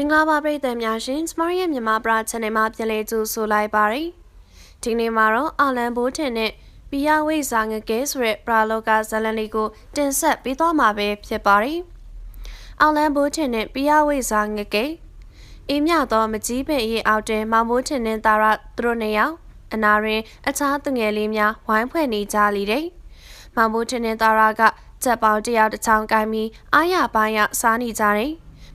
င်္ဂလာပါပရိသတ်များရှင်စမရရဲ့မြန်မာပရာ channel မှာပြန်လည်ကြိုဆိုလိုက်ပါရယ်ဒီနေ့မှာတော့အာလန်ဘိုးထင်နဲ့ပီယာဝိဇာငကဲဆိုတဲ့ပရာလောကဇလန်လေးကိုတင်ဆက်ပေးသွားမှာပဲဖြစ်ပါရယ်အာလန်ဘိုးထင်နဲ့ပီယာဝိဇာငကဲအေးမြတော့မကြီးပင်ရေးအောက်တင်မောင်ဘိုးထင်နဲ့တာရသူတို့နှစ်ယောက်အနာရင်အခြားသူငယ်လေးများဝိုင်းဖွဲ့နေကြလိတဲ့မောင်ဘိုးထင်နဲ့တာရကချက်ပေါင်းတယောက်တစ်ချောင်းကိုင်းပြီးအားရပိုင်းရစားနေကြတယ်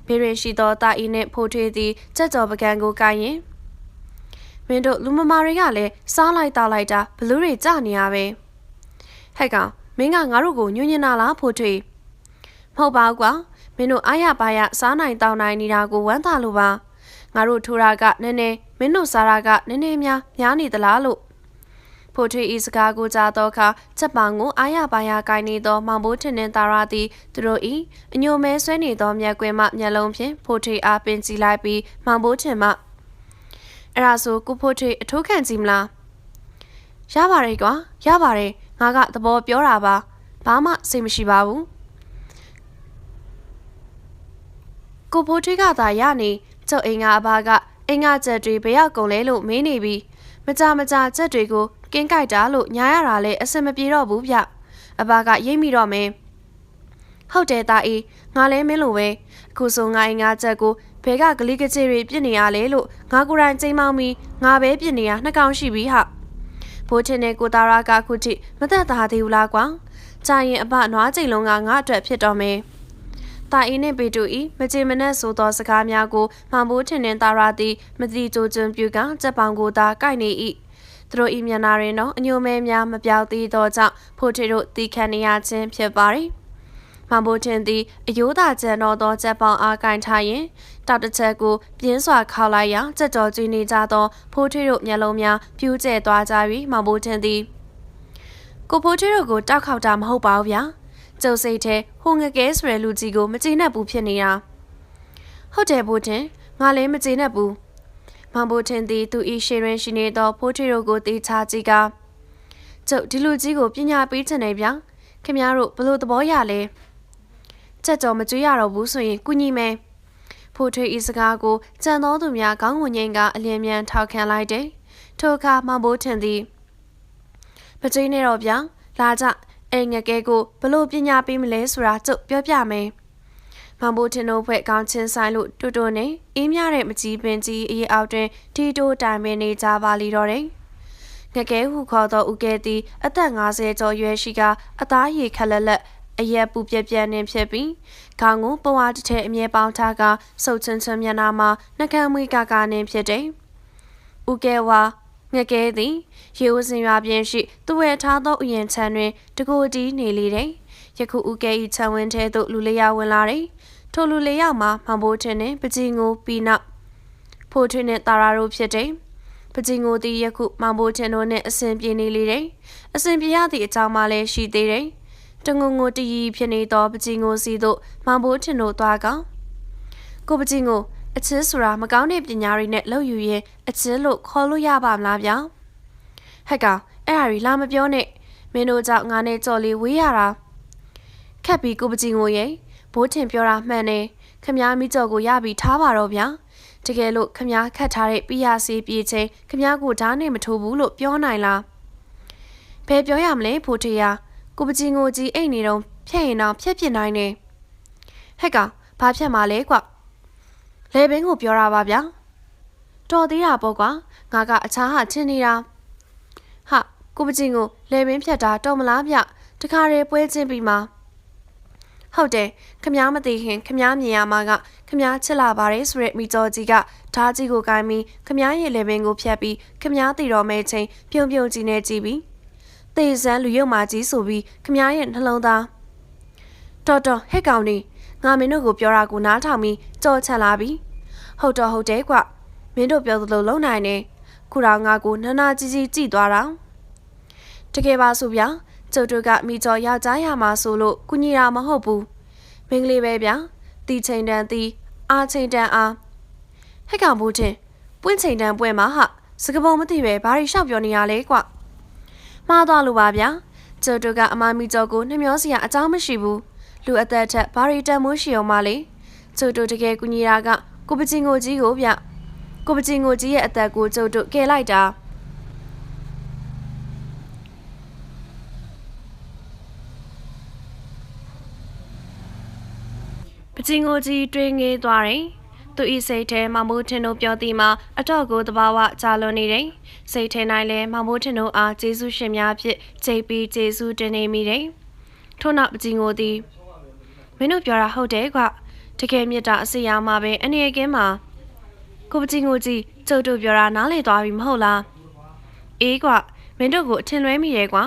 ဘေးရရှိသောတာအီနှင့်ဖိုးထွေးသည်ကြက်ကြော်ပကံကိုကိုင်ရင်မင်းတို့လူမမာတွေကလည်းစားလိုက်တောက်လိုက်တာဘလူးတွေကြနေရပဲဟဲ့ကောင်မင်းကငါတို့ကိုညွညင်နာလားဖိုးထွေးမဟုတ်ပါဘူးကွာမင်းတို့အားရပါရစားနိုင်တောင်းနိုင်နေတာကိုဝမ်းသာလို့ပါငါတို့ထိုးတာကနည်းနည်းမင်းတို့စားတာကနည်းနည်းများများနေသလားလို့ ဖိုထွေဤစကားကိုကြားသောအခါချက်ပောင်ကိုအားရပါရကိုင်းနေသောမောင်ဘိုးထင်နှင်သာရသည်သူတို့ဤအညိုမဲဆွဲနေသောမျက်ကွင်းမှမျက်လုံးဖြင့်ဖိုထွေအားပင်ကြည့်လိုက်ပြီးမောင်ဘိုးထင်မှအဲ့ဒါဆိုကုဖိုထွေအထိုးခံကြည့်မလားရပါတယ်ကွာရပါတယ်ငါကသဘောပြောတာပါဘာမှစိတ်မရှိပါဘူးကိုဖိုးထွေးကသာရနေကျုပ်အိမ်ကအဘကအင်္ဂါချက်တွေဘယ်ရောက်ကုန်လဲလို့မေးနေပြီးမကြမကြချက်တွေကို ကင်းကြိုက်တာလို့ညားရတာလည်းအဆင်မပြေတော့ဘူးဗျအဘကရိပ်မိတော့မယ်ဟုတ်တယ်တာအေးငါလဲမင်းလိုပဲအခုဆိုငါငါချက်ကိုဘဲကဂလိကချေတွေပြစ်နေရလေလို့ငါကိုယ်တိုင်ချိန်မောင်းပြီးငါပဲပြစ်နေရနှစ်ကောင်ရှိပြီဟာဘိုးချင်းနဲ့ကိုတာရာကခုထိမသက်သာသေးဘူးလားကွာကြာရင်အဘနွားချိန်လုံးကငါအတွက်ဖြစ်တော့မယ်တာအင်းနဲ့ပေတူဤမကြေမနက်ဆိုသောစကားများကိုမှန်ဖို့ထင်တဲ့တာရာသည်မတိကြိုကျွန်းပြူကစက်ပောင်ကိုသာကိုက်နေ၏ သူတို့ဤမျက်နာတွင်တော့အညိုမဲများမပြောက်သေးသောကြောင့်ဖိုထေတို့တီခံနေရခြင်းဖြစ်ပါသည်။မောင်ဘိုတင်သည်အယိုးသာကျန်တော်သောချက်ပေါင်အားကင်ထားရင်တောက်တစ်ချက်ကိုပြင်းစွာခေါက်လိုက်ရာကြက်ကြော်ကျွေးနေကြသောဖိုးထွေးတို့မျက်လုံးများပြူးကျဲသွားကြပြီးမောင်ဘိုတင်သည်ကိုဖိုးထွေးတို့ကိုတောက်ခေါက်တာမဟုတ်ပါဘူးဗျာ။ကျုပ်စိတ်ထဲဟိုငကဲဆိုတဲ့လူကြီးကိုမကျေနပ်ဘူးဖြစ်နေတာ။ဟုတ်တယ်ဘိုတင်ငါလည်းမကျေနပ်ဘူး။ မောင်ဘိုထင်သည်သူဤရှေရင်ရှိနေသောဖိုးထွေတို့ကိုတေချာကြည့်ကကျုပ်ဒီလူကြီးကိုပညာပေးချင်တယ်ဗျာခင်ဗျားတို့ဘလို့သဘောရလဲချက်ကြော်မကြွရတော့ဘူးဆိုရင်ကုညီမယ်ဖိုးထွေဤစကားကိုကြံတော်သူများခေါင်းဝင်ငိန်ကအလျင်မြန်ထောက်ခံလိုက်တယ်ထိုအခါမောင်ဘိုထင်သည်မကြွနေတော့ဗျာလာကြအိမ်ငကဲကိုဘလို့ပညာပေးမလဲဆိုတာကျုပ်ပြောပြမယ် မောင်ဘိုတင်တို့ဖွဲ့ကောင်းချင်းဆိုင်လို့တူတူနဲ့အေးမြတဲ့မကြီးပင်ကြီးအရေးအောက်တွင်တီတိုတိုင်ပင်နေကြပါလိတော့တယ်။ငကဲဟုခေါ်သောဦးကဲသည်အသက်50ကျော်ရွယ်ရှိကအသားရည်ခက်လက်လက်အရက်ပူပြက်ပြက်နှင်းဖြစ်ပြီးခေါင်းကိုပဝါတစ်ထည်အမြဲပေါင်းထားကစုပ်ချွန်းချွန်းမျက်နှာမှာနှကမ်းမွေးကကနှင်းဖြစ်တယ်။ဦးကဲဝါငကဲသည်ရေဦးစင်ရွာပြင်ရှိသူ့ဝဲထားသောဥယျာဉ်ခြံတွင်တကိုတီးနေလေတယ်။ ယခုဦးကဲ၏ခြံဝင်းထဲသို့လူလျာဝင်လာတယ်။ထိုလူလေးယောက်မှာမောင်ဘိုးထင်းနဲ့ပကြီးငိုပြီးနောက်ဖိုးထွင်းနဲ့တာရာတို့ဖြစ်တယ်။ပကြီးငိုတီယခုမောင်ဘိုးထင်းတို့နဲ့အစဉ်ပြေနေလေတယ်။အစဉ်ပြေရသည့်အကြောင်းမှလည်းရှိသေးတယ်။တငုံငိုတရီဖြစ်နေသောပကြီးငိုစီတို့မောင်ဘိုးထင်းတို့သွားကောင်ကိုပကြီးငိုအချစ်ဆိုတာမကောင်းတဲ့ပညာတွေနဲ့လှုပ်ယူရင်အချစ်လို့ခေါ်လို့ရပါမလားဗျာဟက်ကောင်အဲ့ဟာရီလာမပြောနဲ့မင်းတို့ကြောင့်ငါနဲ့ကြော်လေးဝေးရတာ ခက်ပြီးကိုပကြီးငိုရဲ့ဘိုးထင်ပြောတာမှန်တယ်ခမားမိကြော်ကိုရပြီးထားပါတော့ဗျာတကယ်လို့ခမားခတ်ထားတဲ့ပြရစီပြေချင်းခမားကိုဓာတ်နဲ့မထိုးဘူးလို့ပြောနိုင်လားဘယ်ပြောရမလဲဖိုးထေးရကိုပကြီးငိုကြီးအိတ်နေတော့ဖြက်ရင်တော့ဖြက်ပြစ်နိုင်နေဟက်ကဘာဖြက်မှာလဲကွလေဘင်းကိုပြောတာပါဗျာတော်သေးတာပေါ့ကွာငါကအခြားဟာချင်းနေတာဟာကိုပကြီးငိုလေဘင်းဖြက်တာတော်မလားဗျတခါတည်းပွဲချင်းပြီးမှာ ဟုတ်တယ်ခမားမသိခင်ခမားမြင်ရမှာကခမားချစ်လာပါတယ်ဆိုရက်မိကျော်ကြီးကဓာကြီးကိုကိုင်းပြီးခမားရဲ့လေပင်ကိုဖြတ်ပြီးခမားတည်တော်မဲချင်းပြုံပြုံကြီးနဲ့ကြည့်ပြီးသေစမ်းလူရုပ်မာကြီးဆိုပြီးခမားရဲ့နှလုံးသားတော်တော်ဟဲ့ကောင်နေငါမင်းတို့ကိုပြောတာကိုနားထောင်ပြီးကြော်ချန်လာပြီဟုတ်တော့ဟုတ်တယ်ကွမင်းတို့ပြောသလိုလုံနိုင်နေခုတော့ငါကိုနနာကြီးကြီးကြည့်သွားတာတကယ်ပါဆိုဗျာ ကျုပ်တို့ကမိကျော်ယောက်ျားရမှာဆိုလို့ကုညီတာမဟုတ်ဘူးမင်းကလေးပဲဗျာတီချိန်တန်တီအာချိန်တန်အားဟဲ့ကောင်ဘူးချင်းပွင့်ချိန်တန်ပွဲမှာဟာစကပုံမသိပဲဘာတွေရှောက်ပြောနေရလဲကွမှားသွားလို့ပါဗျာကျုပ်တို့ကအမမီကျော်ကိုနှမျောစရာအကြောင်းမရှိဘူးလူအသက်ထက်ဘာတွေတန်မိုးရှိအောင်မလဲကျုပ်တို့တကယ်ကုညီတာကကိုပကျင်ကိုကြီးကိုဗျကိုပကျင်ကိုကြီးရဲ့အသက်ကိုကျုပ်တို့ကယ်လိုက်တာ ပကျင်ကိုကြီးတွင်ငေးသွားတယ်သူဤစိတ်ထဲမမိုးထင်တို့ပြောသည်မှာအတော့ကိုတဘာဝကြာလွန်နေတယ်စိတ်ထဲ၌လည်းမမိုးထင်တို့အားကျေးဇူးရှင်များဖြင့်ချိန်ပြီးကျေးဇူးတင်နေမိတယ်ထို့နောက်ပကျင်ကိုသည်မင်းတို့ပြောတာဟုတ်တယ်ကွတကယ်မြတ်တာအစီအရာမှာပဲအနေအကင်းမှာကိုပကျင်ကိုကြီးကျုပ်တို့ပြောတာနားလေသွားပြီမဟုတ်လားအေးကွမင်းတို့ကိုအထင်လွဲမိတယ်ကွာ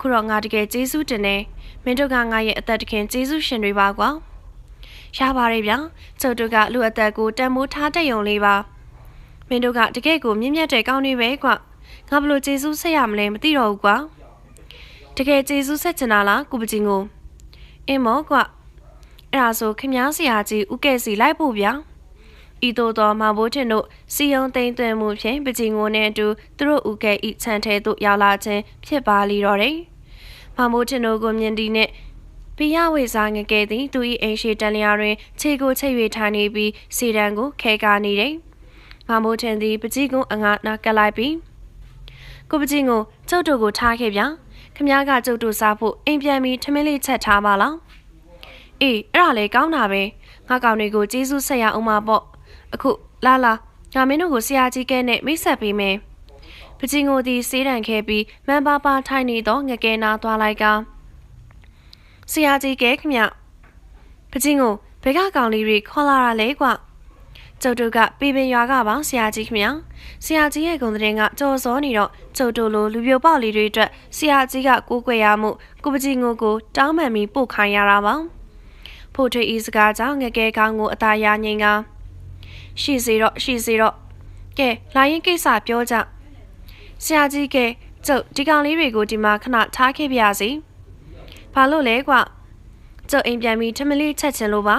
ခုတော့ငါတကယ်ကျေးဇူးတင်နေမင်းတို့ကငါရဲ့အသက်တခင်ကျေးဇူးရှင်တွေပါကွာ ရပါတယ်ဗျာကျုပ်တို့ကလူအသက်ကိုတန်မိုးထားတတ်ရုံလေးပါမင်းတို့ကတကယ့်ကိုမြင့်မြတ်တဲ့ကောင်းနေပဲကွငါဘလို့ကျေးဇူးဆက်ရမလဲမသိတော့ဘူးကွာတကယ်ကျေးဇူးဆက်ချင်တာလားကုပကျင်ကိုအင်းမောကွအဲ့ဒါဆိုခင်များဆရာကြီးဥကဲစီလိုက်ဖို့ဗျာဤသို့သောမဘိုးထင်တို့စီယုံသိမ့်သွင်းမှုဖြင့်ပကျင်ကိုနဲ့အတူသူတို့ဥကဲဤခြံထဲသို့ရောက်လာခြင်းဖြစ်ပါလီတော့တယ်မဘိုးထင်တို့ကိုမြင်သည်နှင့် ပိယဝေစာငကဲသည်သူ၏အိမ်ရှိတန်လျာတွင်ခြေကိုချိတ်၍ထိုင်နေပြီးစီတံကိုခဲကားနေတယ်။မမိုးထင်သည်ပကြီးကုန်းအငါနာကပ်လိုက်ပြီးကိုပကြီးကိုကျုပ်တို့ကိုထားခဲ့ဗျာ။ခမည်းကကျုပ်တို့စားဖို့အိမ်ပြန်ပြီးထမင်းလေးချက်ထားပါလား။အေးအဲ့ဒါလေကောင်းတာပဲ။ငါကောင်တွေကိုကျေးဇူးဆက်ရအောင်ပါပေါ့။အခုလာလာငါမင်းတို့ကိုဆရာကြီးကဲနဲ့မိတ်ဆက်ပေးမယ်။ပကြီးကိုသည်စေးတံခဲ့ပြီးမန်ပါပါထိုင်နေသောငကဲနာသွားလိုက်က ဆရာကြီးကဲခမပချင်းကိုဘဲကကောင်လေးတွေခေါ်လာတာလေကွကျုပ်တို့ကပေပင်ရွာကပါဆရာကြီးခမဆရာကြီးရဲ့ဂုံတဲ့ကကြော်စောနေတော့ကျုပ်တို့လိုလူပြိုပေါက်လေးတွေအတွက်ဆရာကြီးကကိုးကွယ်ရမှုကိုပချင်းကိုကိုတောင်းပန်ပြီးပို့ခိုင်းရတာပါဖို့ထွေဤစကားကြောင့်ငကဲကောင်းကိုအသာရငိန်ကရှိစေတော့ရှိစေတော့ကဲလာရင်ကိစ္စပြောကြဆရာကြီးကကျုပ်ဒီကောင်လေးတွေကိုဒီမှာခဏထားခဲ့ပြစီ ဘာလို့လဲကွကျုပ်အိမ်ပြန်ပြီးထမလေးချက်ချင်လို့ပါ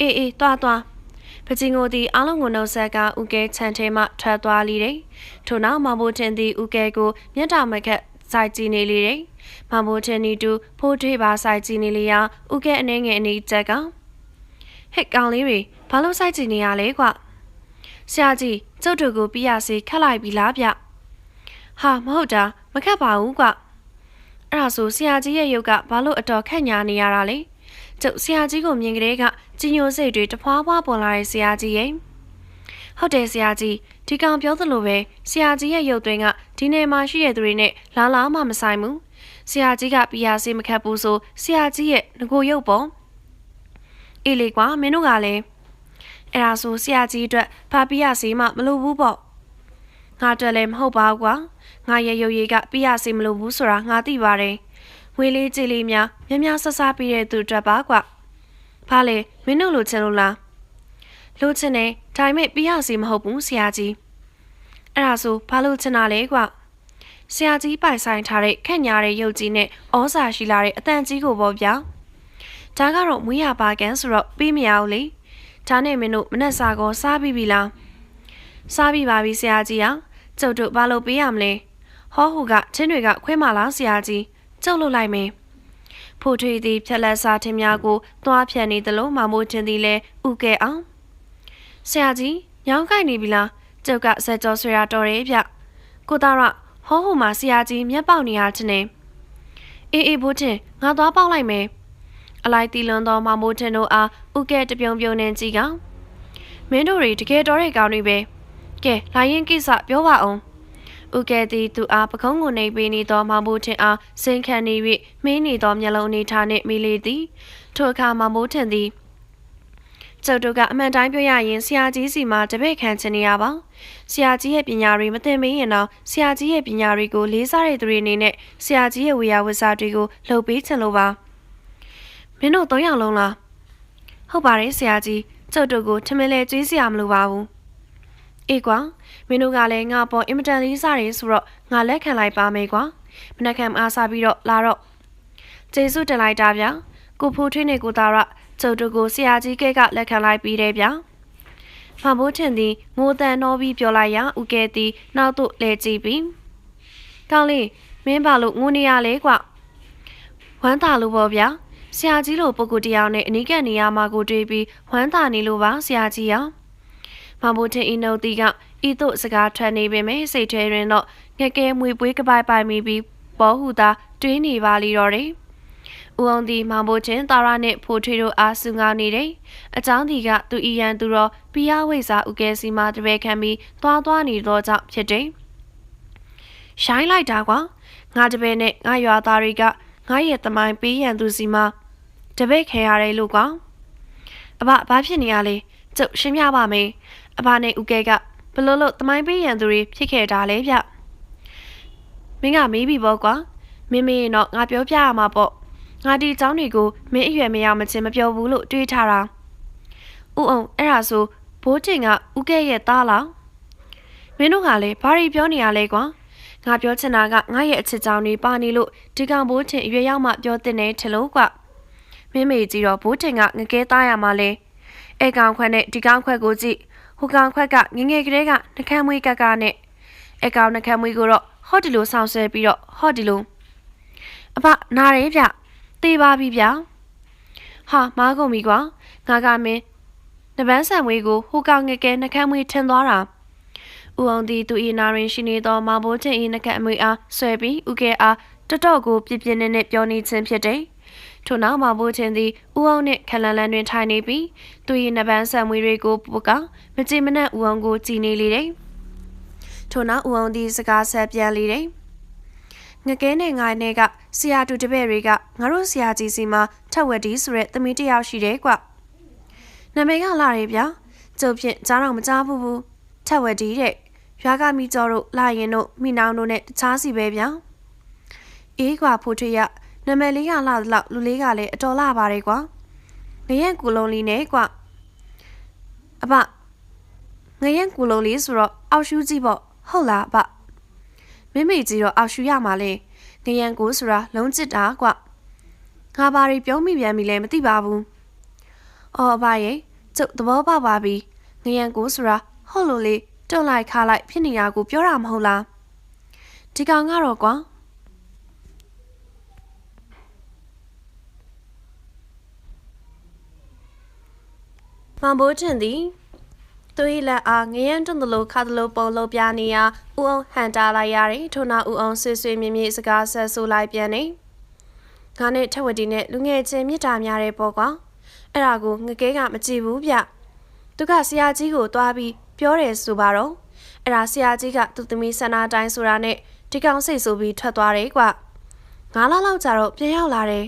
အေးအေးတွားတွားပကျင်ကိုသည်အားလုံးကိုနှုတ်ဆက်ကဥကဲခြံထဲမှထွက်သွားလိတယ်ထို့နောက်မမိုးတင်သည်ဥကဲကိုမျက်တောင်မခက်စိုက်ကြည့်နေလေတယ်မမိုးတင်နီတူဖိုးထွေးပါစိုက်ကြည့်နေလေရာဥကဲအနေငယ်အနေချက်ကဟဲ့ကောင်လေးတွေဘာလို့စိုက်ကြည့်နေရလဲကွဆရာကြီးကျုပ်တို့ကိုပြရစီခတ်လိုက်ပြီလားဗျဟာမဟုတ်တာမခတ်ပါဘူးကွ အဲ့ဒါဆိုဆရာကြီးရဲ့ရုပ်ကဘာလို့အတော်ခက်ညာနေရတာလဲကျုပ်ဆရာကြီးကိုမြင်ကလေးကကြီးညိုစိတ်တွေတဖွာဖွာပေါ်လာတဲ့ဆရာကြီးရဲ့ဟုတ်တယ်ဆရာကြီးဒီကောင်ပြောသလိုပဲဆရာကြီးရဲ့ရုပ်သွင်းကဒီနယ်မှာရှိတဲ့သူတွေနဲ့လာလာမှမဆိုင်ဘူးဆရာကြီးကပြာစေးမခတ်ဘူးဆိုဆရာကြီးရဲ့ငကိုရုပ်ပေါ့အေးလေကွာမင်းတို့ကလည်းအဲ့ဒါဆိုဆရာကြီးအတွက်ဘာပြာစေးမှမလိုဘူးပေါ့ ငါတက်လည်းမဟုတ်ပါဘူးကွာငါရဲ့ရုပ်ရည်ကပြရစီမလို့ဘူးဆိုတာငါသိပါတယ်ငွေလေးကြေးလေးများမြများဆဆပြီးတဲ့သူအတွက်ပါကွဘာလဲမင်းတို့လိုချင်လို့လားလိုချင်တယ်ဒါပေမဲ့ပြရစီမဟုတ်ဘူးဆရာကြီးအဲ့ဒါဆိုဘာလို့ချင်တာလဲကွဆရာကြီးပိုင်ဆိုင်ထားတဲ့ခက်ညာတဲ့ရုပ်ကြီးနဲ့ဩစာရှိလာတဲ့အတန်ကြီးကိုပေါ့ဗျာဒါကတော့မွေးရပါကန်ဆိုတော့ပြီးမရဘူးလေဒါနဲ့မင်းတို့မနှက်စာကောစားပြီးပြီလားစားပြီးပါပြီဆရာကြီးဟာ ကျုပ်တို့ဘာလို့ပေးရမလဲဟောဟူကချင်းတွေကခွဲမလားဆရာကြီးကျုပ်လို့လိုက်မယ်ဖိုထွေသည်ဖြက်လက်စားထင်းများကိုသွားဖြတ်နေသလိုမမိုးချင်းသည်လည်းဥကဲအောင်ဆရာကြီးညောင်းကိုက်နေပြီလားကျုပ်ကစက်ကြောဆွေရတော်တယ်ဗျကိုသားရဟောဟူမှာဆရာကြီးမျက်ပေါက်နေရချင်းနေအေးအေးဘိုးတင်ငါသွားပေါက်လိုက်မယ်အလိုက်တီလွန်သောမမိုးထင်တို့အားဥကဲတပြုံပြုံနဲ့ကြည့်ကောင်မင်းတို့တွေတကယ်တော်တဲ့ကောင်းတွေပဲ ကဲလာရင်ကိစ္စပြောပါအောင်ဥကဲသည်သူအားပခုံးကိုနှိပ်ပေးနေသောမောင်မိုးထင်အားစင်ခံနေ၍မင်းနေသောမျက်လုံးအနေထားနှင့်မိလေသည်ထိုအခါမောင်မိုးထင်သည်ကျုပ်တို့ကအမှန်တိုင်းပြောရရင်ဆရာကြီးစီမှာတပည့်ခံချင်နေရပါဆရာကြီးရဲ့ပညာတွေမသိမင်းရင်တော့ဆရာကြီးရဲ့ပညာတွေကိုလေးစားတဲ့သူတွေအနေနဲ့ဆရာကြီးရဲ့ဝေယဝစာတွေကိုလှုပ်ပေးချင်လို့ပါမင်းတို့သုံးယောက်လုံးလားဟုတ်ပါတယ်ဆရာကြီးကျုပ်တို့ကိုထမင်းလဲကျွေးစရာမလိုပါဘူး အေးကွာမင်းတို့ကလည်းငါပေါ်အင်မတန်လေးစားတယ်ဆိုတော့ငါလက်ခံလိုက်ပါမယ်ကွာမနက်ခမ်းအားစားပြီးတော့လာတော့ကျေးဇူးတင်လိုက်တာဗျာကိုဖိုးထွေးနေကိုသားရကျုပ်တို့ကိုဆရာကြီးကဲကလက်ခံလိုက်ပြီးတယ်ဗျာဖန်ဖိုးထင်သည်ငိုတန်တော့ပြီးပြောလိုက်ရာဥကဲသည်နောက်သို့လဲကြည့်ပြီးကောင်းလေးမင်းပါလို့ငိုနေရလဲကွဝမ်းသာလို့ပေါ့ဗျာဆရာကြီးလိုပုဂ္ဂိုလ်တယောက်နဲ့အနီးကပ်နေရမှာကိုတွေးပြီးဝမ်းသာနေလို့ပါဆရာကြီးရော မောင်ဘိုးထင်ဤနှုတ်တီကဤသို့စကားထွက်နေပေမဲ့စိတ်ထဲတွင်တော့ငကဲမွေပွေးကပိုက်ပိုင်မိပြီးဘောဟုသာတွေးနေပါလိတော့တယ်။ဦးအောင်ဒီမောင်ဘိုးချင်းတာရနှင့်ဖိုးထွေးတို့အားဆူငောင်းနေတယ်။အကြောင်းဒီကသူဤရန်သူတော်ပီယာဝိစာဥကဲစီမှတပည့်ခံပြီးသွားသွားနေသောကြောင့်ဖြစ်တယ်။ရှိုင်းလိုက်တာကွာငါတပည့်နဲ့ငါရွာသားတွေကငါရဲ့တမိုင်းပေးရန်သူစီမှတပည့်ခဲရတယ်လို့ကွာ။အဘဘာဖြစ်နေရလဲကျုပ်ရှင်းပြပါမယ်။ အဘနဲ့ဥကဲကဘလို့လို့တမိုင်းပေးရန်သူတွေဖြစ်ခဲ့တာလဲဗျ။မင်းကမေးပြီပေါ့ကွာ။မင်းမေးရင်တော့ငါပြောပြရမှာပေါ့။ငါဒီအကြောင်းတွေကိုမင်းအရွယ်မရမချင်းမပြောဘူးလို့တွေးထားတာ။ဥအောင်အဲ့ဒါဆိုဘိုးတင်ကဥကဲရဲ့သားလား။မင်းတို့ကလည်းဘာတွေပြောနေရလဲကွာ။ငါပြောချင်တာကငါရဲ့အချစ်ကြောင်တွေပါနေလို့ဒီကောင်ဘိုးတင်အရွယ်ရောက်မှပြောတင်နေထလို့ကွာ။မင်းမေကြီးတော့ဘိုးတင်ကငကဲသားရမှာလဲ။အဲကောင်ခွက်နဲ့ဒီကောင်ခွက်ကိုကြည့်။ ဟိုကောင်ခွက်ကငငယ်ကလေးကနှကမ်းမွေးကကနဲ့အဲကောင်နှကမ်းမွေးကိုတော့ဟော့ဒီလိုဆောင်းဆဲပြီးတော့ဟော့ဒီလိုအဖနားရဲဗျတေးပါပြီဗျဟာမားကုန်ပြီကွာငါကမင်းနပန်းဆံမွေးကိုဟိုကောင်ငယ်ကဲနှကမ်းမွေးထင်သွားတာဦးအောင်ဒီသူဤနာရင်ရှိနေသောမောင်ဘိုးချင်းဤနှကမ်းမွေးအားဆွဲပြီးဥကဲအားတတော့ကိုပြပြနေနဲ့ပြောနေခြင်းဖြစ်တယ် ထို့နောက်မောင်ဘိုးချင်းသည်ဦးအောင်နှင့်ခလန်လန်တွင်ထိုင်နေပြီးသူ၏နပန်းဆံမွေးတွေကိုပုကမကြည်မနှက်ဦးအောင်ကိုကြည်နေလေတယ်ထို့နောက်ဦးအောင်သည်စကားဆက်ပြန်လေတယ်ငကဲနဲ့ငိုင်းနဲ့ကဆရာတူတပည့်တွေကငါတို့ဆရာကြီးစီမှာထက်ဝက်ဒီဆိုတဲ့သမီးတစ်ယောက်ရှိတယ်ကွ။နာမည်ကလာရဲဗျာ။ကျုပ်ဖြင့်ကြားတော့မကြားဘူးဘူး။ထက်ဝက်ဒီတဲ့။ရွာကမိကျော်တို့လာရင်တို့မိနောင်တို့နဲ့တခြားစီပဲဗျာ။အေးကွာဖိုးထွေးရ နာမည်လေးကလာသလောက်လူလေးကလည်းအတော်လာပါတယ်ကွာ။ငရက်ကူလုံးလေးနဲ့ကွာ။အဖငရက်ကူလုံးလေးဆိုတော့အောက်ရှူးကြီးပေါ့ဟုတ်လားအဖ။မိမိကြီးတော့အောက်ရှူရမှာလေငရန်ကိုဆိုတာလုံးကျစ်တာကွငါဘာတွေပြောမိပြန်ပြီလဲမသိပါဘူးအော်အဘရဲ့ကျုပ်သဘောပေါက်ပါပြီငရန်ကိုဆိုတာဟုတ်လို့လေတွန့်လိုက်ခါလိုက်ဖြစ်နေတာကိုပြောတာမဟုတ်လားဒီကောင်ကတော့ကွာ မန်ဘိုးထင်သည်သူ၏လက်အားငရမ်းတွန်းသလိုခါသလိုပုံလုံးပြနေရာဦးအောင်ဟန်တာလိုက်ရတယ်ထို့နောက်ဦးအောင်ဆွေဆွေမြင့်မြင့်စကားဆက်ဆိုလိုက်ပြန်နေငါနဲ့ထက်ဝတီနဲ့လူငယ်ချင်းမြစ်တာများတဲ့ပေါ့ကွာအဲ့ဒါကိုငကဲကမကြည့်ဘူးဗျသူကဆရာကြီးကိုတွားပြီးပြောတယ်ဆိုပါတော့အဲ့ဒါဆရာကြီးကသူ့သမီးဆန္ဒတိုင်းဆိုတာနဲ့ဒီကောင်စိတ်ဆိုပြီးထွက်သွားတယ်ကွငါးလလောက်ကြာတော့ပြန်ရောက်လာတယ်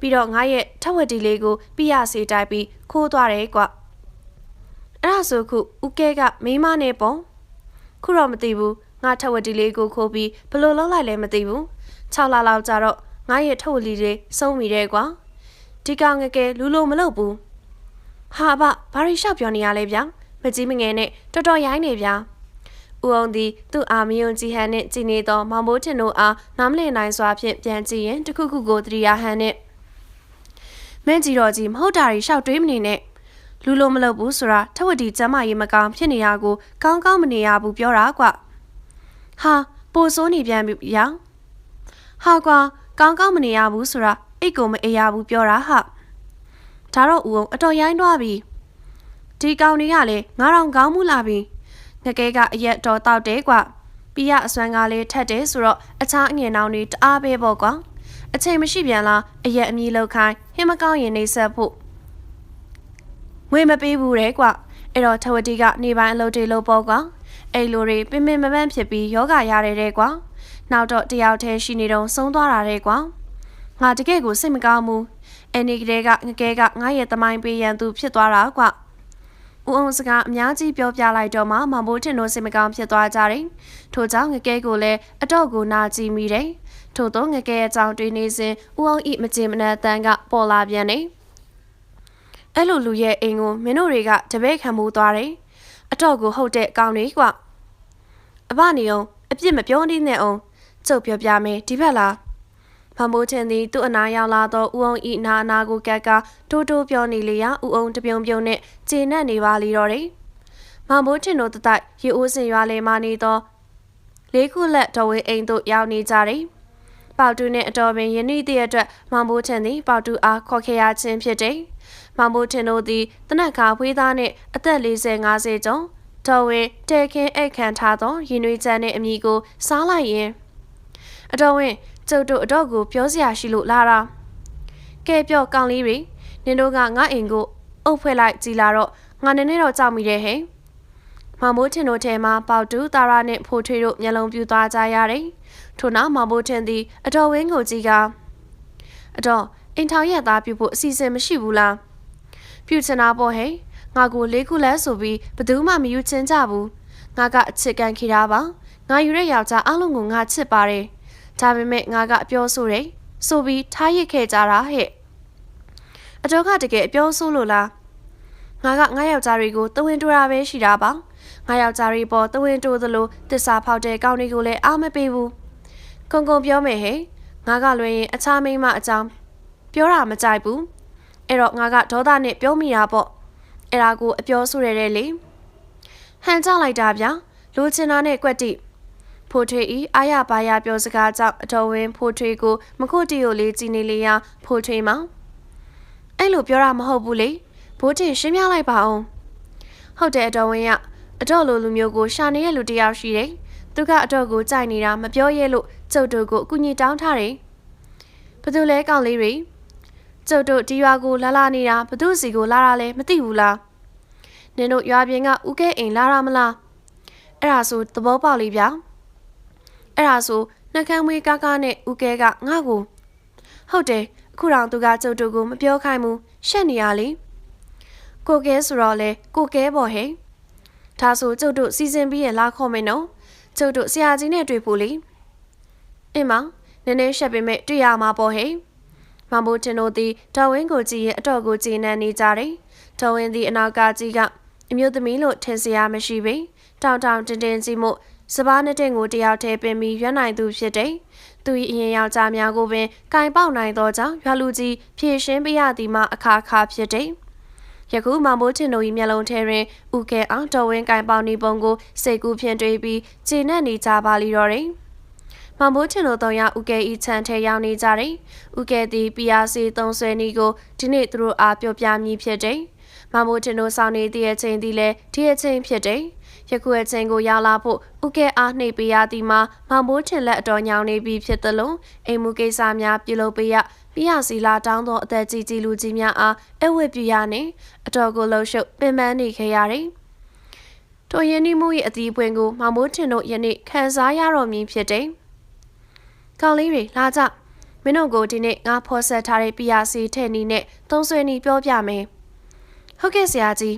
ပြီးတော့ငါရဲ့ထက်ဝတီလေးကိုပြရစေတိုက်ပြီးခိုးသွားတယ်ကွ အဲ့ဒါဆိုခုဦးကဲကမိမနဲ့ပုံခုတော့မသိဘူးငါထက်ဝတီလေးကိုခိုးပြီးဘလို့လောက်လိုက်လဲမသိဘူး6လလောက်ကြာတော့ငါရဲ့ထက်ဝတီလေးဆုံးပြီတဲ့ကွာဒီကောင်ငကဲလူလိုမလုပ်ဘူးဟာဗဘာရီရှောက်ပြောနေရလဲဗျာမကြီးမငယ်နဲ့တော်တော်ရိုင်းနေဗျာဦးအောင်သည်သူ့အာမယုံကြည်ဟန်နှင့်ကြည်နေသောမောင်မိုးထင်တို့အားနားမလည်နိုင်စွာဖြင့်ပြန်ကြည့်ရင်တခုခုကိုတရိယာဟန်နှင့်မင်းကြီးတော်ကြီးမဟုတ်တာရီရှောက်တွေးမနေနဲ့ လူလိုမလုပ်ဘူးဆိုတာထဝတီကျမ်းမာရေးမကောင်းဖြစ်နေရကိုကောင်းကောင်းမနေရဘူးပြောတာကွဟာပိုစိုးနေပြန်ပြီရောင်ဟာကွာကောင်းကောင်းမနေရဘူးဆိုတာအိတ်ကိုမအေးရဘူးပြောတာဟာဒါတော့ဦးအောင်အတော်ရိုင်းသွားပြီဒီကောင်တွေကလည်းငါတော့ကောင်းမှုလာပြီငကဲကအရက်တော်တောက်တယ်ကွပြီးရအစွမ်းကားလေးထက်တယ်ဆိုတော့အခြားအငယ်နောင်တွေတအားပဲပေါ့ကွာအချိန်မရှိပြန်လားအရက်အမီလောက်ခိုင်းဟင်းမကောင်းရင်နေဆက်ဖို့ ငွေမပေးဘူးတဲ့ကွအဲ့တော့ထဝတီကနေပိုင်းအလုပ်တွေလုပ်ပေါ့ကွာအဲ့လိုတွေပင်ပင်မပန်းဖြစ်ပြီးယောဂရရတဲ့ကွာနောက်တော့တယောက်တည်းရှိနေတော့ဆုံးသွားတာတဲ့ကွာငါတကယ်ကိုစိတ်မကောင်းဘူးအဲ့ဒီကလေးကငကဲကငါရဲ့တမိုင်းပေးရန်သူဖြစ်သွားတာကွဦးအောင်စကားအများကြီးပြောပြလိုက်တော့မှမမိုးထင်တို့စိတ်မကောင်းဖြစ်သွားကြတယ်ထို့ကြောင့်ငကဲကိုလည်းအတော့ကိုနာကြည့်မိတယ်ထို့သောငကဲရဲ့အကြောင်းတွေးနေစဉ်ဦးအောင်ဤမကြေမနက်တန်းကပေါ်လာပြန်တယ် အဲ့လိုလူရဲ့အိမ်ကိုမင်းတို့တွေကတပည့်ခံမှုသွားတယ်အတော့ကိုဟုတ်တဲ့အကောင်လေးကွအဘနေအောင်အပြစ်မပြောနေနဲ့အောင်ကျုပ်ပြောပြမယ်ဒီဘက်လားဖမိုးချင်သည်သူ့အနာရောက်လာသောဦးအောင်ဤနာအနာကိုကက်ကတိုးတိုးပြောနေလေရာဦးအောင်တပြုံပြုံနဲ့ခြေနဲ့နေပါလေတော့တယ်မမိုးချင်တို့တတိုက်ရေအိုးစင်ရွာလေမှနေသောလေးခုလက်တော်ဝင်းအိမ်သို့ရောက်နေကြတယ်ပေါတူနှင့်အတော်ပင်ယနေ့တည့်အတွက်မောင်ဘိုးချန်သည်ပေါတူအားခေါ်ခဲ့ရခြင်းဖြစ်တယ်။ မောင်ဘိုးထင်တို့သည်တနက်ခါဖွေးသားနှင့်အသက်40 50ကျော်တော်ဝင်တဲခင်းအိတ်ခံထားသောရင်နွေးချမ်းတဲ့အမိကိုစားလိုက်ရင်အတော်ဝင်ကျုပ်တို့အတော့ကိုပြောစရာရှိလို့လာတာကဲပြောကောင်းလေးတွေနင်တို့ကငါအိမ်ကိုအုပ်ဖွဲ့လိုက်ကြည်လာတော့ငါနည်းနည်းတော့ကြောက်မိတယ်ဟဲ့မမိုးထင်တို့ထဲမှာပေါတူတာရာနဲ့ဖိုးထွေးတို့မျက်လုံးပြူသွားကြရတယ်ထို့နောက်မမိုးထင်သည်အတော်ဝင်းကိုကြည့်ကအတော်အင်ထောင်ရက်သားပြုဖို့အစီအစဉ်မရှိဘူးလား ပြုချင်တာပေါ့ဟဲ့ငါကိုလေးခုလဲဆိုပြီးဘသူမှမယူချင်ကြဘူးငါကအချစ်ကန်ခိတာပါငါယူတဲ့ယောက်ျားအလုံးကိုငါချစ်ပါတယ်ဒါပေမဲ့ငါကအပြောဆိုတယ်ဆိုပြီးထားရစ်ခဲ့ကြတာဟဲ့အတော်ကတကယ်အပြောဆိုလို့လားငါကငါယောက်ျားတွေကိုတဝင်းတူတာပဲရှိတာပါငါယောက်ျားတွေပေါ်တဝင်းတူသလိုတစ္ဆာဖောက်တဲ့ကောင်းတွေကိုလည်းအားမပေးဘူးကုံကုံပြောမယ်ဟဲ့ငါကလွယ်ရင်အခြားမိန်းမအကြောင်းပြောတာမကြိုက်ဘူး အဲ့တော့ငါကဒေါသနဲ့ပြောမိတာပေါ့အဲ့ဒါကိုအပြောဆိုရတဲ့လေဟန်ကြလိုက်တာဗျာလူချင်တာနဲ့ကွက်တိဖိုထွေဤအာရပါရပြောစကားကြောင့်အတော်ဝင်းဖိုထွေကိုမခုတီကိုလေးကြည်နေလေရာဖိုထွေမှာအဲ့လိုပြောတာမဟုတ်ဘူးလေဘိုးတင်ရှင်းပြလိုက်ပါအောင်ဟုတ်တယ်အတော်ဝင်းကအတော်လိုလူမျိုးကိုရှာနေတဲ့လူတယောက်ရှိတယ်သူကအတော်ကိုကြိုက်နေတာမပြောရဲလို့ကျုပ်တို့ကိုအကူအညီတောင်းထားတယ်ဘသူလဲကောင်းလေးတွေ ကျုပ်တို့ဒီရွာကိုလာလာနေတာဘသူစီကိုလာတာလဲမသိဘူးလားနင်တို့ရွာပြင်ကဦးကဲအိမ်လာတာမလားအဲ့ဒါဆိုသဘောပေါက်လေးဗျာအဲ့ဒါဆိုနှကမ်းမွေးကားကားနဲ့ဦးကဲကငါ့ကိုဟုတ်တယ်အခုတောင်သူကကျုပ်တို့ကိုမပြောခိုင်းဘူးရှက်နေရလေကိုကဲဆိုတော့လေကိုကဲပေါ့ဟဲ့ဒါဆိုကျုပ်တို့စီစဉ်ပြီးရလာခေါ်မယ်နော်ကျုပ်တို့ဆရာကြီးနဲ့တွေ့ဖို့လေအင်းမနည်းနည်းရှက်ပေမဲ့တွေ့ရမှာပေါ့ဟဲ့ မမိုးတင်တို့သည်တော်ဝင်းကိုကြည့်ရင်အတော့ကိုကြည်နံနေကြတယ်တော်ဝင်းသည်အနောက်ကကြီးကအမျိုးသမီးလို့ထင်စရာမရှိပေတောင်တောင်တင်တင်ကြီးမှုစပားနဲ့တင်ကိုတယောက်တည်းပင်ပြီးရွက်နိုင်သူဖြစ်တယ်သူ၏အရင်ယောက်ျားများကိုပင်ကင်ပေါက်နိုင်သောကြောင့်ရွာလူကြီးဖြည့်ရှင်းပြရသည်မှာအခါခါဖြစ်တယ်ယခုမမိုးထင်တို့၏မျက်လုံးထဲတွင်ဥကဲအောင်တော်ဝင်းကင်ပေါက်နေပုံကိုစိတ်ကူးဖြင့်တွေးပြီးခြေနဲ့နေကြပါလိတော့တယ် မမိုးချင်တို့တော့ရဥကဲဤချန်ထဲရောက်နေကြတယ်။ဥကဲသည် PRC သုံးဆွဲနီကိုဒီနေ့သူတို့အားပြောပြမည်ဖြစ်တယ်။မမိုးချင်တို့စောင့်နေတဲ့အချိန်သည်လည်းဒီအချိန်ဖြစ်တယ်။ယခုအချိန်ကိုရောက်လာဖို့ဥကဲအားနှိပ်ပေးရသည်မှာမမိုးချင်လက်အတော်ညောင်းနေပြီဖြစ်သလိုအိမ်မူကိစ္စများပြုလုပ်ပေးရပြရစီလာတောင်းသောအသက်ကြီးကြီးလူကြီးများအားအဝတ်ပြရနှင့်အတော်ကိုလှုပ်ရှုပ်ပင်ပန်းနေခဲ့ရတယ်။ထိုယင်းနှမှု၏အသီးပွင့်ကိုမမိုးထင်တို့ယနေ့ခံစားရတော်မူဖြစ်တယ်။ ကောင်လေးတွေလာကြမင်းတို့ကိုဒီနေ့ငါဖော်ဆက်ထားတဲ့ PRC ထဲ့နီနဲ့သုံးဆွဲနီပြောပြမယ်ဟုတ်ကဲ့ဆရာကြီး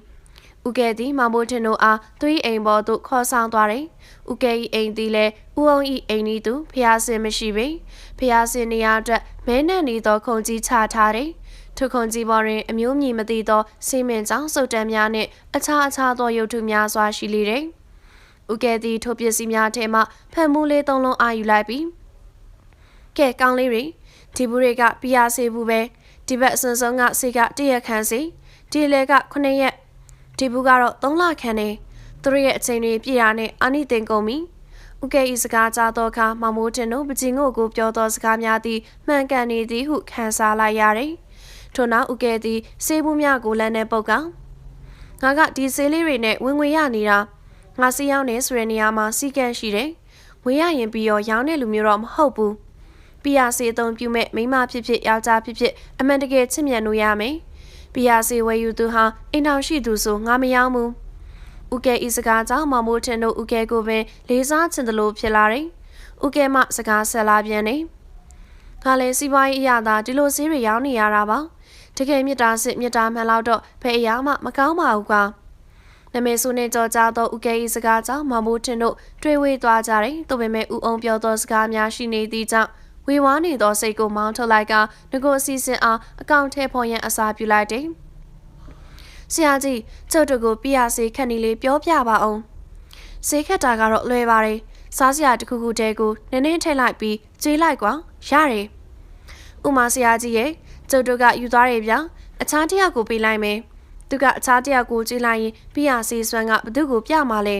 ဦးကဲသည်မမိုးထင်တို့အားသူ၏အိမ်ပေါ်သို့ခေါ်ဆောင်သွားတယ်။ဦးကဲ၏အိမ်သည်လည်းဦးအောင်၏အိမ်ဤသူဖျားစင်မရှိပေ။ဖျားစင်နေရာအတွက်မဲနဲ့နေသောခုံကြီးချထားတယ်။ထိုခုံကြီးပေါ်တွင်အမျိုးမြည်မသိသောစီမင်ကြောင်စုတ်တမ်းများနှင့်အခြားအခြားသောရုပ်ထုများစွာရှိလေတယ်။ဦးကဲသည်ထိုပစ္စည်းများထဲမှဖန်မူလေးသုံးလုံးအာယူလိုက်ပြီး ကဲကောင်းလေးတွေဒီဘူးတွေကပြရစေဘူးပဲဒီဘက်အစဆုံးကစေကတရက်ခန်းစီဒီလေက9ရက်ဒီဘူးကတော့3လခန်းနေသူတို့ရဲ့အချိန်တွေပြည့်ရနဲ့အာနိတင်ကုန်ပြီဥကဲဤစကားကြားသောအခါမမိုးတင်တို့ပကြီးငို့ကိုပြောသောစကားများသည်မှန်ကန်နေသည်ဟုခံစားလိုက်ရတယ်ထို့နောက်ဥကဲသည်စေးဘူးများကိုလမ်းနဲ့ပုတ်ကငါကဒီစေးလေးတွေနဲ့ဝင်ငွေရနေတာငါစီရောက်နေဆိုတဲ့နေရာမှာစီကန်းရှိတယ်ငွေရရင်ပြီးတော့ရောင်းတဲ့လူမျိုးတော့မဟုတ်ဘူး PRC အသုံးပြုမဲ့မိမဖြစ်ဖြစ်ယောက်ျားဖြစ်ဖြစ်အမှန်တကယ်ချစ်မြတ်လို့ရမယ်။ PRC ဝယ်ယူသူဟာအိမ်ထောင်ရှိသူဆိုငါမယောင်းဘူး။ဥကဲဤစကားကြောင့်မမိုးထင်တို့ဥကဲကိုပင်လေးစားချင်တယ်လို့ဖြစ်လာတယ်။ဥကဲမှစကားဆက်လာပြန်တယ်။ငါလည်းစီးပွားရေးအရာသာဒီလိုဈေးတွေရောင်းနေရတာပါ။တကယ်မြတ်တာစစ်မြတ်တာမှန်တော့တော့ဘယ်အရာမှမကောင်းပါဘူးကွာ။နမေဆုနဲ့ကြော်ကြားသောဥကဲဤစကားကြောင့်မမိုးထင်တို့တွေးဝေးသွားကြတယ်။သို့ပေမဲ့ဥအောင်ပြောသောစကားများရှိနေသည့်ကြောင့် ဝေဝါးနေသောစိတ်ကိုမောင်းထုတ်လိုက်ကငကိုအစီအစဉ်အားအကောင့်ထဲဖော်ရန်အစာပြုလိုက်တယ်။ဆရာကြီးကျုပ်တို့ကိုပြရစေခက်နေလေးပြောပြပါအောင်။ဈေးခက်တာကတော့လွယ်ပါတယ်။စားစရာတစ်ခုခုတည်းကိုနည်းနည်းထည့်လိုက်ပြီးကျွေးလိုက်ကွာ။ရတယ်။ဥမာဆရာကြီးရဲ့ကျုပ်တို့ကယူသွားတယ်ဗျာ။အခြားတစ်ယောက်ကိုပေးလိုက်မယ်။သူကအခြားတစ်ယောက်ကိုကျွေးလိုက်ရင်ပြရစေစွမ်းကဘသူ့ကိုပြမှာလဲ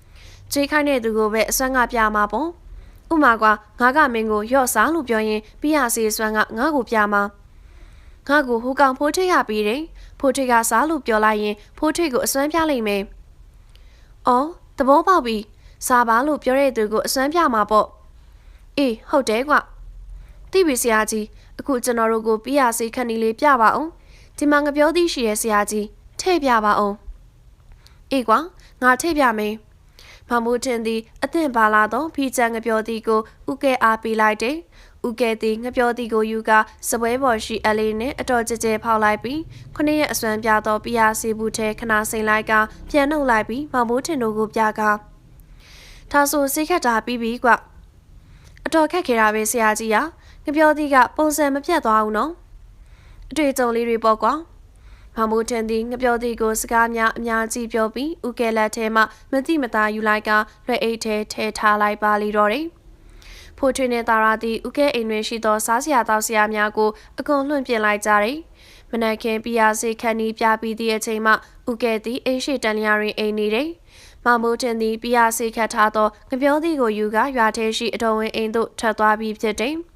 ။ကျွေးခိုင်းတဲ့သူကိုပဲအစွမ်းကပြမှာပေါ့။ ဥမာကွာငါကမင်းကိုရော့စားလို့ပြောရင်ပြရစီစွမ်းကငါ့ကိုပြမှာငါ့ကိုဟိုကောင်ဖိုးထိတ်ရပြီးတယ်ဖိုးထိတ်ကစားလို့ပြောလိုက်ရင်ဖိုးထိတ်ကိုအစွမ်းပြလိုက်မယ်။ဩအော်သဘောပေါက်ပြီစားပါလို့ပြောတဲ့သူကိုအစွမ်းပြမှာပေါ့အေးဟုတ်တယ်ကွသိပြီဆရာကြီးအခုကျွန်တော်တို့ကိုပြရစီခဏလေးပြပါအောင်ဒီမှာငပြောသည်ရှိရဲ့ဆရာကြီးထည့်ပြပါအောင်အေးကွာငါထည့်ပြမယ် မမိုးတင်သည်အသင့်ပါလာသောဖီချန်ငပြောသည်ကိုဥကဲအားပေးလိုက်တယ်ဥကဲသည်ငပြောသည်ကိုယူကစပွဲပေါ်ရှိအလေးနှင့်အတော်ကြဲကြဲဖောက်လိုက်ပြီးခုနှစ်ရက်အစွမ်းပြသောပြရစီဘူးထဲခဏစိန်လိုက်ကပြန်နှုတ်လိုက်ပြီးမမိုးတင်တို့ကိုပြကားထားဆိုစိတ်ခတ်တာပြီးပြီကွအတော်ခက်ခဲတာပဲဆရာကြီးဟာငပြောသည်ကပုံစံမပြတ်သွားဘူးနော်အတွေ့အကြုံလေးတွေပေါ့ကွာ မမိုးတင်သည်ငပြောသည်ကိုစကားများအများကြီးပြောပြီးဥကဲလက်ထဲမှမတိမသားယူလိုက်ကလွှဲအိတ်ထဲထဲထားလိုက်ပါလိတော့တယ်ဖိုထွေနဲ့တာရာသည်ဥကဲအိမ်တွင်ရှိသောစားစရာတောက်စရာများကိုအကုန်လွှင့်ပြင်လိုက်ကြတယ်။မနက်ခင်းပြာစေခန်းဤပြပြီးသည့်အချိန်မှဥကဲသည်အိမ်ရှိတန်လျာတွင်အိမ်နေတယ်။မမိုးတင်သည်ပြာစေခတ်ထားသောငပြောသည်ကိုယူကရွာထဲရှိအတော်ဝင်အိမ်သို့ထွက်သွားပြီးဖြစ်တယ်။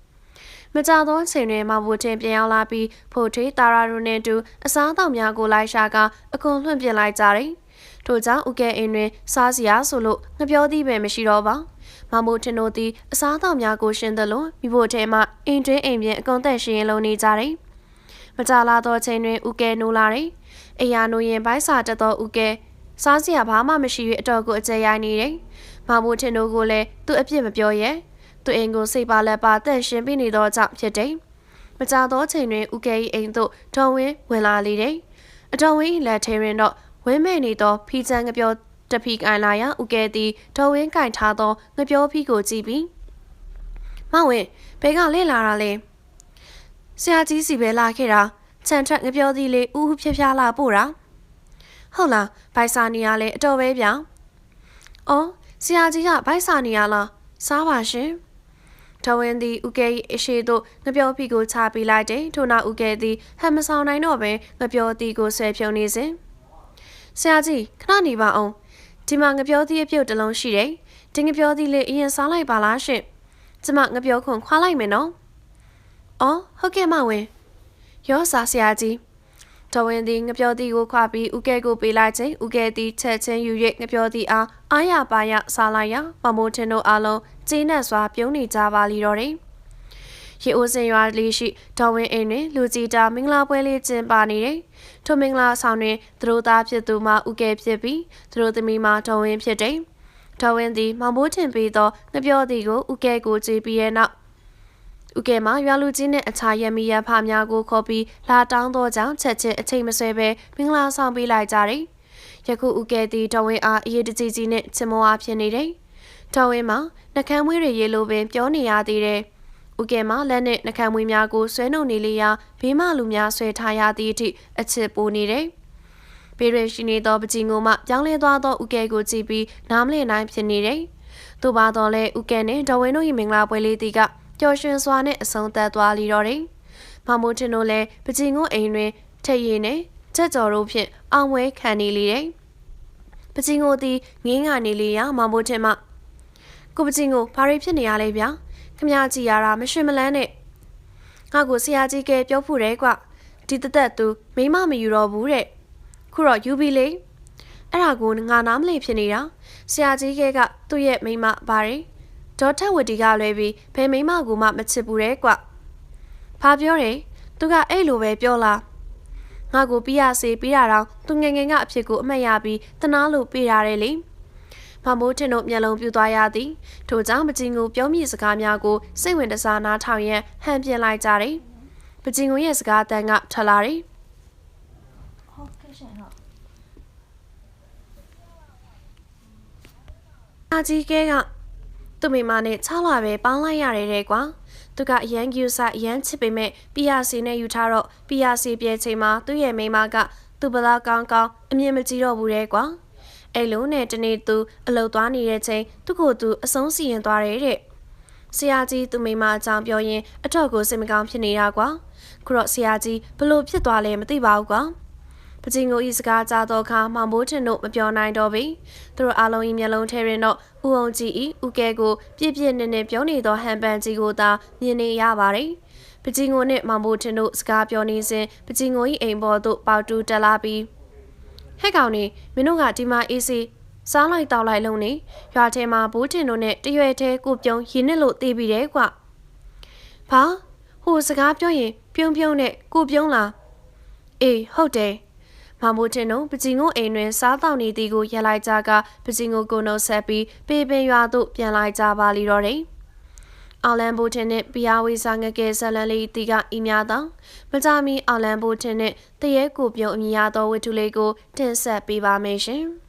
မကြသောအချိန်တွင်မမိုးတင်ပြန်ရောက်လာပြီးဖိုထွေတာရာတို့နှင့်တူအစားအသောက်များကိုလိုက်ရှာကအကုန်လွှင့်ပြင်လိုက်ကြတယ်။ထို့ကြောင့်ဥကဲအိမ်တွင်စားစရာဆိုလို့ငပြောသည်ပဲမရှိတော့ပါ။မမိုးထင်တို့သည်အစားအသောက်များကိုရှင်းသလိုမိဖို့ထဲမှအင်တွင်းအိမ်ပြင်အကုန်သက်ရှင်လုံးနေကြတယ်။မကြလာသောချိန်တွင်ဥကဲနိုးလာတယ်။အရာနိုးရင်ဘိုက်စာတက်သောဥကဲစားစရာဘာမှမရှိ၍အတော်ကိုအကျရိုက်နေတယ်။မမိုးထင်တို့ကိုလည်းသူ့အပြစ်မပြောရဲ။ သူအိမ်ကိုစိတ်ပါလက်ပါသက်ရှင်ပြီးနေသောကြောင့်ဖြစ်တယ်။မကြသောချိန်တွင်ဥကဲ၏အိမ်သို့ဒေါ်ဝင်းဝင်လာလေတယ်။အတော်ဝင်း၏လက်ထဲတွင်တော့ဝင်းမဲ့နေသောဖီချန်ကပြောတဖီကန်လာရဥကဲသည်ဒေါ်ဝင်းကင်ထားသောငပြောဖီကိုကြည့်ပြီးမဝင်းဘဲကလဲလာတာလဲဆရာကြီးစီပဲလာခဲ့တာခြံထက်ငပြောသည်လေဥဥဖြဖြလာပို့တာဟုတ်လားဘိုက်စာနီယာလဲအတော်ပဲဗျာအော်ဆရာကြီးကဘိုက်စာနီယာလားစားပါရှင် ထဝင်းသည်ဥကဲ၏အရှိတို့ငပြောဖီကိုချပေးလိုက်တယ်ထို့နောက်ဥကဲသည်ဟမ်မဆောင်နိုင်တော့ပဲငပြောသည်ကိုဆွဲဖြုံနေစဉ်ဆရာကြီးခဏနေပါအောင်ဒီမှာငပြောသီးအပြုတ်တစ်လုံးရှိတယ်။ဒီငပြောသီးလေးအရင်စားလိုက်ပါလားရှင်။ကျမငပြောခွန်ခွာလိုက်မယ်နော်။အော်ဟုတ်ကဲ့မဝင်။ရောစားဆရာကြီး။တော်ဝင်သည်ငပြောသီးကိုခွာပြီးဥကဲကိုပေးလိုက်ချိန်ဥကဲသည်ချက်ချင်းယူ၍ငပြောသီးအားအားရပါရစားလိုက်ရာမမိုးထင်တို့အားလုံး ကျင်းနဲ့စွာပြုံးနေကြပါလိတော့တယ်။ရေအိုးစင်ရွာလေးရှိတော်ဝင်အိမ်တွင်လူကြီးတာမင်္ဂလာပွဲလေးကျင်းပနေတယ်။ထိုမင်္ဂလာဆောင်တွင်သူတို့သားဖြစ်သူမှဥကဲဖြစ်ပြီးသူတို့သမီးမှတော်ဝင်းဖြစ်တယ်။တော်ဝင်းသည်မောင်မိုးထင်ပြီးသောငပြောသည်ကိုဥကဲကိုကြည်ပြီးရဲ့နောက်ဥကဲမှာရွာလူကြီးနှင့်အခြားရမီရဖများကိုခေါ်ပြီးလာတောင်းသောကြောင့်ချက်ချင်းအချိန်မဆွဲပဲမင်္ဂလာဆောင်ပေးလိုက်ကြတယ်။ယခုဥကဲသည်တော်ဝင်းအားအရေးတကြီးကြီးနှင့်ချင်မောအားဖြစ်နေတယ်။ တော်ဝင်းမှာနှကမ်းမွေးတွေရေလိုပင်ပြောနေရသေးတယ်။ဦးကဲမှလက်နဲ့နှကမ်းမွေးများကိုဆွဲနှုတ်နေလေရာဘေးမလူများဆွဲထားရသည့်အထိအချစ်ပိုနေတယ်။ဘေးရရှိနေသောပကြီးငုံမှပြောင်းလဲသွားသောဦးကဲကိုကြည့်ပြီးနားမလည်နိုင်ဖြစ်နေတယ်။သို့ပါတော့လဲဦးကဲနဲ့ဒေါ်ဝင်းတို့၏မင်္ဂလာပွဲလေးတီကပျော်ရွှင်စွာနဲ့အဆုံးသတ်သွားလီတော့တယ်။မမိုးထင်တို့လည်းပကြီးငုံအိမ်တွင်ထက်ရည်နဲ့ချက်ကြော်တို့ဖြင့်အောင်ဝဲခံနေလေတယ်။ပကြီးငုံသည်ငင်းငါနေလေရာမမိုးထင်မှ ကိုပကြီးငုံဘာတွေဖြစ်နေရလဲဗျာ။ခမကြည့်ရတာမရှင်မလန်းနဲ့ငါကိုဆရာကြီးကပြောဖူးတယ်ကွဒီတသက်သူမိမမယူတော့ဘူးတဲ့ခုတော့ယူပြီလေအဲ့ဒါကိုငါနားမလည်ဖြစ်နေတာဆရာကြီးကကသူ့ရဲ့မိမပါတယ်ဒေါ်ထက်ဝတီကလွဲပြီးဘယ်မိမကိုမှမချစ်ဘူးတဲ့ကွဘာပြောတယ်သူကအဲ့လိုပဲပြောလားငါကိုပြရစေးပြရတော့သူငငယ်ကအဖြစ်ကိုအမှတ်ရပြီးတနာလို့ပြရတယ်လေ မမိုးထင်တို့မျက်လုံးပြူသွားရသည်ထို့ကြောင့်ပကြီးကိုပြောမိစကားများကိုစိတ်ဝင်တစားနားထောင်ရန်ဟန်ပြင်းလိုက်ကြတယ်ပကြီးကိုရဲ့စကားတန်ကထလာတယ်ဟုတ်ကဲ့ရှင်ဟုတ်အကြီးကဲကသူ့မိမနဲ့6လပဲပေါင်းလိုက်ရတယ်တဲ့ကွာသူကအရန်ကျူစာအရန်ချစ်ပေမဲ့ PRC နဲ့ယူထားတော့ PRC ပြဲချိန်မှာသူ့ရဲ့မိမကသူ့ဘလောက်ကောင်းကောင်းအမြင်မကြည့်တော့ဘူးတဲ့ကွာ အဲ့လိုနဲ့တနေ့သူအလုတ်သွားနေတဲ့ချိန်သူ့ကိုယ်သူအဆုံးစီရင်သွားတယ်တဲ့ဆရာကြီးသူမိမအကြောင်းပြောရင်အတော့ကိုစိတ်မကောင်းဖြစ်နေတာကွာခုတော့ဆရာကြီးဘလို့ဖြစ်သွားလဲမသိပါဘူးကွာပချင်းကိုဤစကားကြားတော့ခါမောင်မိုးထင်တို့မပြောနိုင်တော့ပြီသူတို့အားလုံးဤမျက်လုံးထဲရင်တော့ဥအောင်ကြည်ဤဥကဲကိုပြည့်ပြည့်နေနေပြောနေသောဟန်ပန်ကြီးကိုသာမြင်နေရပါတယ်ပချင်းကိုနဲ့မောင်မိုးထင်တို့စကားပြောနေစဉ်ပချင်းကိုဤအိမ်ပေါ်သို့ပေါတူတက်လာပြီး ဟဲ့ကောင်နေမင်းတို့ကဒီမှာအေးစေးစားလိုက်တောက်လိုက်လုံးနေရွာထဲမှာဘိုးတင်တို့နဲ့တရွဲထဲကိုပြုံးရင်းနစ်လို့တေးပြီးတယ်ကွ။ဘာဟိုစကားပြောရင်ပြုံးပြုံးနဲ့ကိုပြုံးလားအေးဟုတ်တယ်။မမိုးတင်တို့ပကြင်ကိုအိမ်တွင်စားတောက်နေသည်ကိုရက်လိုက်ကြကပကြင်ကိုကိုနှုတ်ဆက်ပြီးပေပင်ရွာသို့ပြန်လိုက်ကြပါလိတော့တယ်။ အော်လန်ဘိုတင်နှင့်ပြာဝေစာငကဲဇလန်လေးတီကဤများသောမကြမီအော်လန်ဘိုတင်နှင့်တရဲကိုပြုံးအမည်ရသောဝတ္ထုလေးကိုတင်ဆက်ပေးပါမယ်ရှင်။